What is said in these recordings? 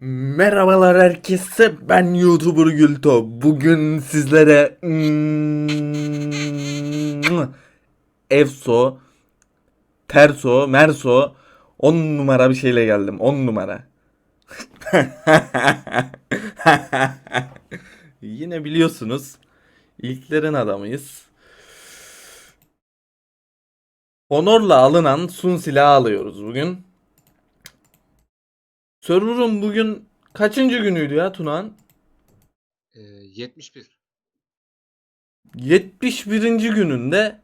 Merhabalar herkese ben YouTuber Gülto. Bugün sizlere Efso, Terso, Merso 10 numara bir şeyle geldim. 10 numara. Yine biliyorsunuz ilklerin adamıyız. Honor'la alınan Sun silahı alıyoruz bugün. Server'ın bugün kaçıncı günüydü ya Tunağan? Ee, 71. 71. gününde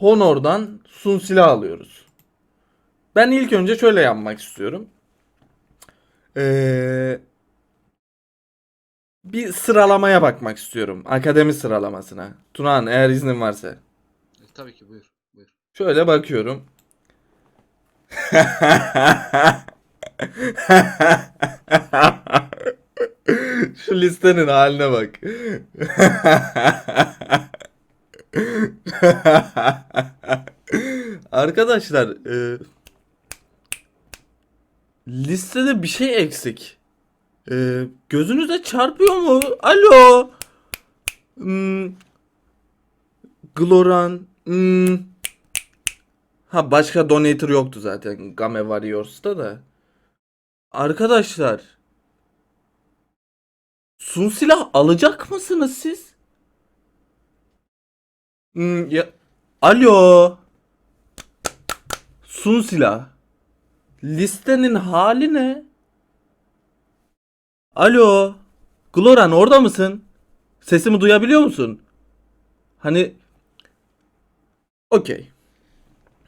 Honor'dan Sun silah alıyoruz. Ben ilk önce şöyle yapmak istiyorum. Ee, bir sıralamaya bakmak istiyorum. Akademi sıralamasına. Tunağan eğer iznin varsa. E, tabii ki buyur. Buyur. Şöyle bakıyorum. Şu listenin haline bak. Arkadaşlar, e, listede bir şey eksik. E, gözünüze çarpıyor mu? Alo. Hmm, Gloran. Hmm. Ha başka donator yoktu zaten Game Warriors'ta da. Arkadaşlar. Sun silah alacak mısınız siz? Hmm, ya... Alo. Sun silah. Listenin hali ne? Alo. Gloran orada mısın? Sesimi duyabiliyor musun? Hani Okey.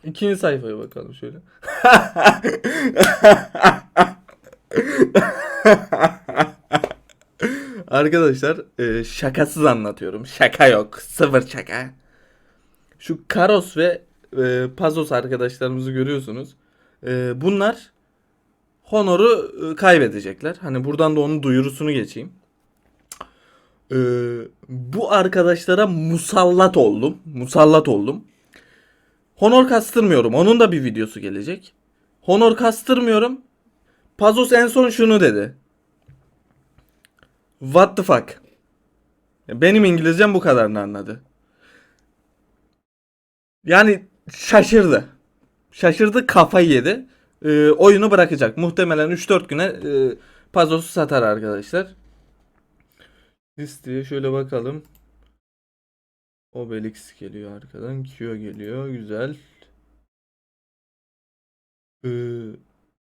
İkinci sayfaya bakalım şöyle. Arkadaşlar e, şakasız anlatıyorum. Şaka yok. Sıfır şaka. Şu Karos ve e, Pazos arkadaşlarımızı görüyorsunuz. E, bunlar Honor'u e, kaybedecekler. Hani buradan da onun duyurusunu geçeyim. E, bu arkadaşlara musallat oldum. Musallat oldum. Honor kastırmıyorum. Onun da bir videosu gelecek. Honor kastırmıyorum. Pazos en son şunu dedi. What the fuck? Benim İngilizcem bu kadarını anladı. Yani şaşırdı. Şaşırdı kafayı yedi. Ee, oyunu bırakacak. Muhtemelen 3-4 güne e, Pazos'u satar arkadaşlar. Listeye şöyle bakalım. Obelix geliyor arkadan. Q geliyor. Güzel. Ee,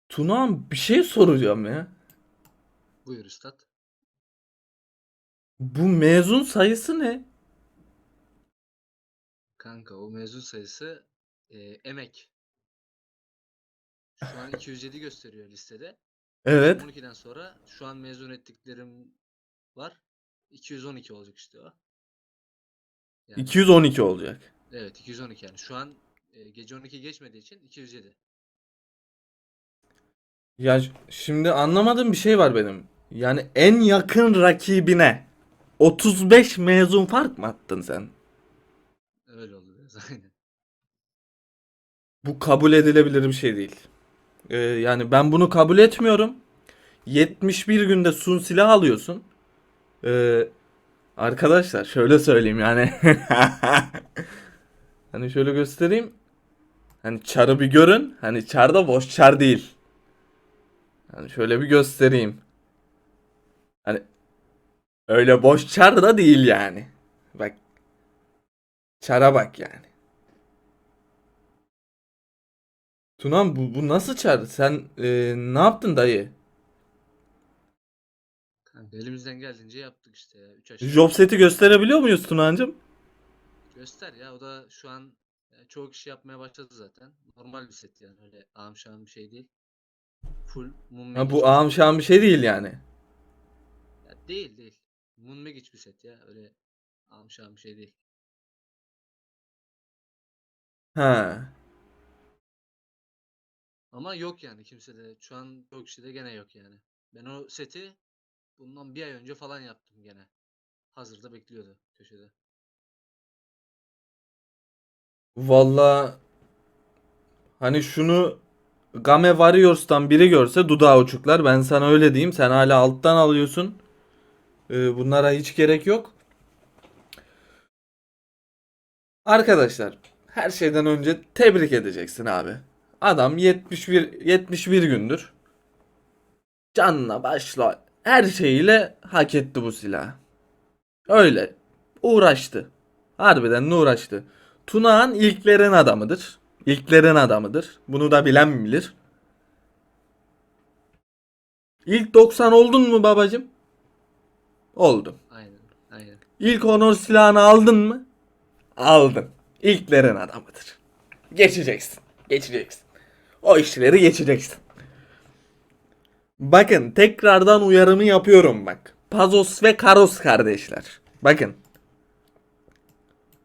Tunağan bir şey soracağım ya. Buyur üstad. Bu mezun sayısı ne? Kanka o mezun sayısı e, emek. Şu an 207 gösteriyor listede. Evet. 12'den sonra şu an mezun ettiklerim var. 212 olacak işte o. Yani, 212 olacak. evet 212 yani. Şu an e, gece 12 geçmediği için 207. Ya ş- şimdi anlamadığım bir şey var benim. Yani en yakın rakibine 35 mezun fark mı attın sen? Öyle oldu biraz aynen. Bu kabul edilebilir bir şey değil. Ee, yani ben bunu kabul etmiyorum. 71 günde sun silah alıyorsun. Ee, arkadaşlar şöyle söyleyeyim yani. hani şöyle göstereyim. Hani çarı bir görün. Hani çar da boş çar değil. Hani şöyle bir göstereyim. Hani öyle boş çar da değil yani. Bak. Çara bak yani. Tunan bu, bu nasıl çar? Sen e, ne yaptın dayı? Kanka elimizden geldiğince yaptık işte ya. 3 aşağı. Job seti gösterebiliyor muyuz Tunancım? Göster ya o da şu an e, çoğu kişi yapmaya başladı zaten. Normal bir set yani öyle ağam şahım bir şey değil. Full Moon Ha, Magic. bu ağam şahım bir şey değil yani. Ya değil değil. Moon Magic bir set ya öyle ağam şahım bir şey değil. Ha. Ama yok yani kimsede şu an çok kişide gene yok yani. Ben o seti bundan bir ay önce falan yaptım gene. Hazırda bekliyordu köşede. Valla hani şunu Game Warriors'tan biri görse dudağı uçuklar. Ben sana öyle diyeyim. Sen hala alttan alıyorsun. Ee, bunlara hiç gerek yok. Arkadaşlar her şeyden önce tebrik edeceksin abi. Adam 71 71 gündür canla başla her şeyiyle hak etti bu silahı. Öyle uğraştı. Harbiden de uğraştı. Tunağan ilklerin adamıdır. İlklerin adamıdır. Bunu da bilen bilir. İlk 90 oldun mu babacım? Oldum. Aynen. Aynen. İlk honor silahını aldın mı? Aldın. İlklerin adamıdır. Geçeceksin. Geçeceksin. O işleri geçeceksin. Bakın tekrardan uyarımı yapıyorum bak. Pazos ve Karos kardeşler. Bakın.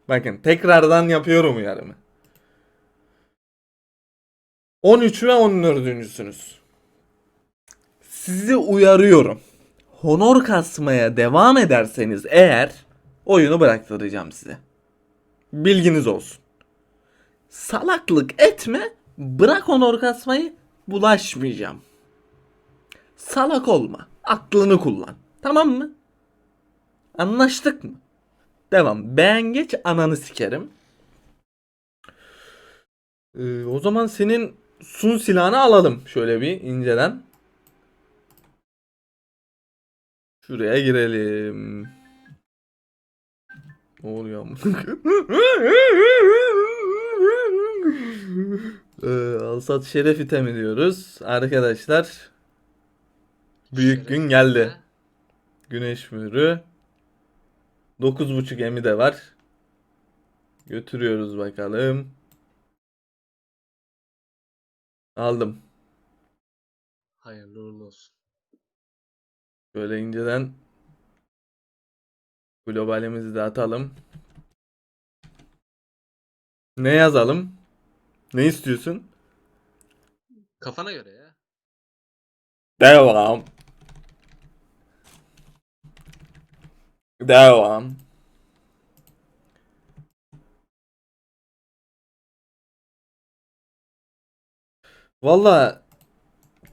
Bakın tekrardan yapıyorum uyarımı. 13 ve 14.sünüz. Sizi uyarıyorum. Honor kasmaya devam ederseniz eğer oyunu bıraktıracağım size. Bilginiz olsun. Salaklık etme, bırak honor kasmayı, bulaşmayacağım. Salak olma, aklını kullan. Tamam mı? Anlaştık mı? Devam. Beğen geç ananı sikerim. Ee, o zaman senin sun silahını alalım şöyle bir inceden. Şuraya girelim. Ne oluyor ee, Alsat Şeref itemi diyoruz. Arkadaşlar büyük gün geldi. Güneş mührü. 9.5 emi de var. Götürüyoruz bakalım. Aldım. Hayırlı uğurlu olsun. Böyle inceden globalimizi de atalım. Ne yazalım? Ne istiyorsun? Kafana göre ya. Devam. Devam. Valla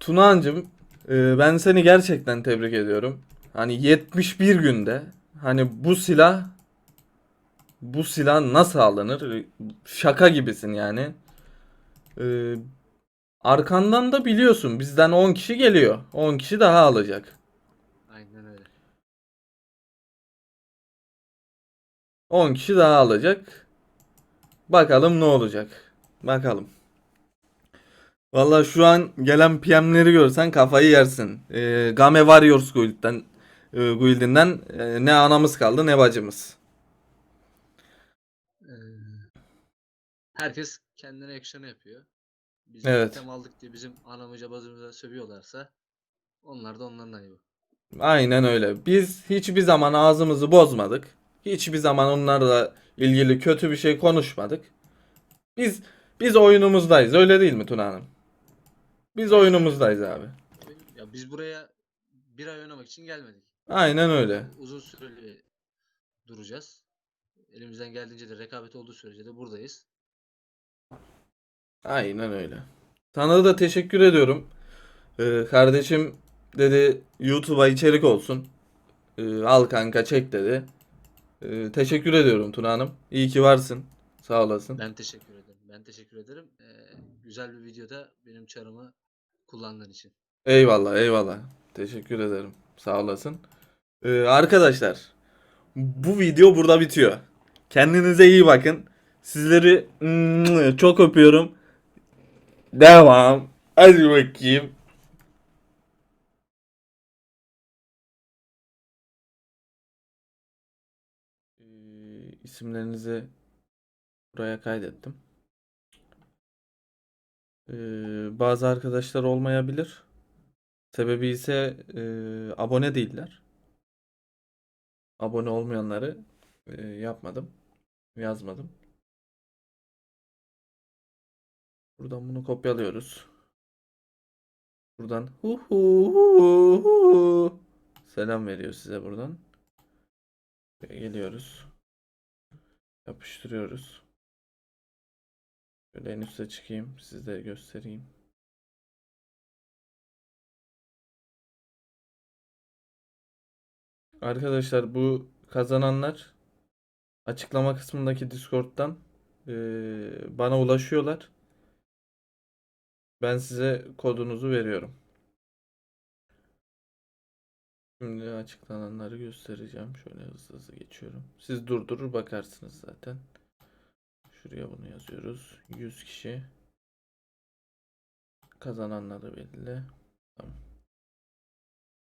Tunağancığım e, ben seni gerçekten tebrik ediyorum. Hani 71 günde hani bu silah bu silah nasıl alınır? Şaka gibisin yani. E, arkandan da biliyorsun bizden 10 kişi geliyor. 10 kişi daha alacak. 10 kişi daha alacak. Bakalım ne olacak. Bakalım. Valla şu an gelen PM'leri görsen kafayı yersin. Ee, Game Warriors Guild'den, e, Guild'inden e, ne anamız kaldı ne bacımız. Ee, herkes kendine action'ı yapıyor. Biz Evet. item aldık diye bizim anamıza bazımıza sövüyorlarsa onlar da onların ayıbı. Aynen öyle. Biz hiçbir zaman ağzımızı bozmadık. Hiçbir zaman onlarla ilgili kötü bir şey konuşmadık. Biz biz oyunumuzdayız. Öyle değil mi Tuna Hanım? Biz oyunumuzdayız abi. Ya biz buraya bir ay oynamak için gelmedik. Aynen öyle. Uzun süreli duracağız. Elimizden geldiğince de rekabet olduğu sürece de buradayız. Aynen öyle. Sana da teşekkür ediyorum. Ee, kardeşim dedi YouTube'a içerik olsun. Ee, al kanka çek dedi. Ee, teşekkür ediyorum Tuna Hanım. İyi ki varsın. Sağ olasın. Ben teşekkür ederim. Ben teşekkür ederim. Ee, güzel bir videoda benim çarımı kullandığın için. Eyvallah eyvallah. Teşekkür ederim. Sağ olasın. Ee, arkadaşlar bu video burada bitiyor. Kendinize iyi bakın. Sizleri mm, çok öpüyorum. Devam. Hadi bakayım. İsimlerinizi buraya kaydettim. Ee, bazı arkadaşlar olmayabilir. Sebebi ise e, abone değiller. Abone olmayanları e, yapmadım. Yazmadım. Buradan bunu kopyalıyoruz. Buradan hu hu hu hu. selam veriyor size buradan. Geliyoruz yapıştırıyoruz. Böyle en üste çıkayım size göstereyim. Arkadaşlar bu kazananlar açıklama kısmındaki Discord'dan bana ulaşıyorlar. Ben size kodunuzu veriyorum. Şimdi açıklananları göstereceğim. Şöyle hızlı hızlı geçiyorum. Siz durdurur bakarsınız zaten. Şuraya bunu yazıyoruz. 100 kişi. Kazananları belli. Tamam.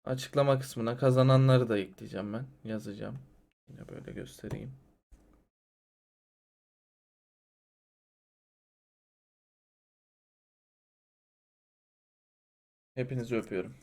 Açıklama kısmına kazananları da ekleyeceğim ben. Yazacağım. Yine böyle göstereyim. Hepinizi öpüyorum.